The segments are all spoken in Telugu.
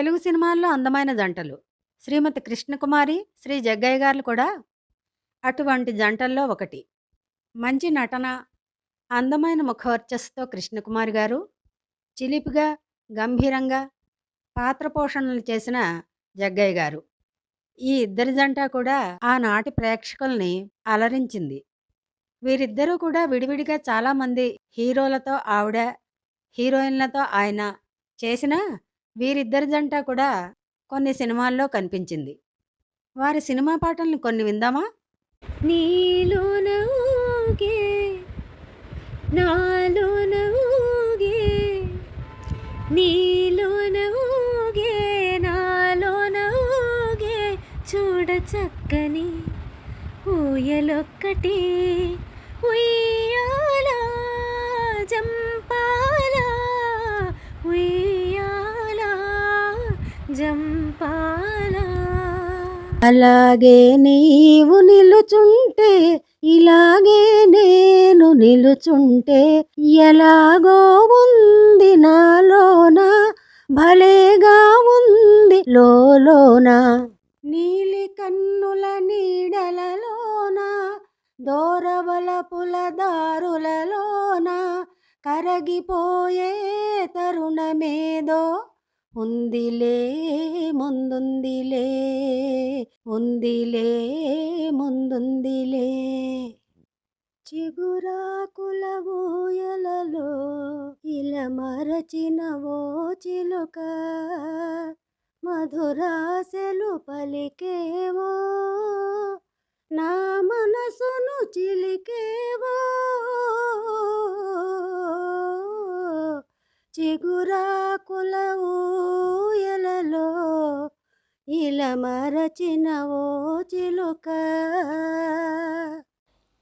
తెలుగు సినిమాల్లో అందమైన జంటలు. శ్రీమతి కృష్ణకుమారి, శ్రీ జగ్గయ్య గారు కూడా అటువంటి జంటల్లో ఒకటి. మంచి నటన, అందమైన ముఖవర్చస్సుతో కృష్ణకుమారి గారు, చిలిపిగా, గంభీరంగా పాత్ర పోషణలు చేసిన జగ్గయ్య గారు. ఈ ఇద్దరి జంట కూడా ఆనాటి ప్రేక్షకుల్ని అలరించింది. వీరిద్దరూ కూడా విడివిడిగా చాలామంది హీరోలతో ఆవిడ, హీరోయిన్‌లతో ఆయన చేసిన వీరిద్దరి జంట కూడా కొన్ని సినిమాల్లో కనిపించింది. వారి సినిమా పాటలను కొన్ని విందామా? నీలోనూగే నాలోన ఊగే నాలోన చూడ చక్కని ఊయలొక్కటి ఉయ్యాల జంపాల అలాగే నీవు నిలుచుంటే ఇలాగే నేను నిలుచుంటే ఎలాగో ఉంది నాలోన భలేగా ఉంది లోన. నీలి కన్నుల నీడలలోన దోరవలపుల దారులలోన కరగిపోయే తరుణమేదో ఉందిలే ముందుందిలే ఉందిలే ముందుందిలే. చిగురాకుల ఊయలలో ఇలా మరచిన ఓ చిలుక మధురాశలు పలికేవో నా మనసును చిలికేవో. చిగురాకుల ఊయలలో ఇలా మరచిన ఓ చిలుక.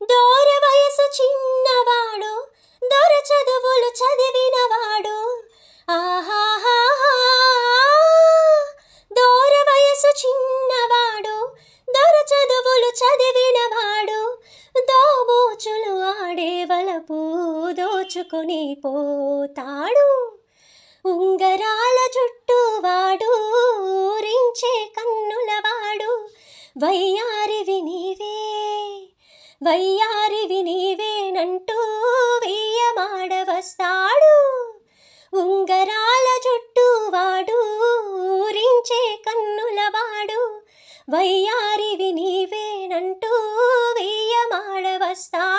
దూర వయసు చిన్నవాడు దూర చదువులు చదివినవాడు ఆ తలుపు పోతాడు. ఉంగరాల చుట్టూ వాడు ఊరించే కన్నులవాడు వయ్యారి వినివే వయ్యారి వినివేనంటూ వెయ్యమాడవస్తాడు. ఉంగరాల చుట్టూ వాడు ఊరించే కన్నులవాడు వయ్యారి వినివేనంటూ వెయ్యమాడవస్తాడు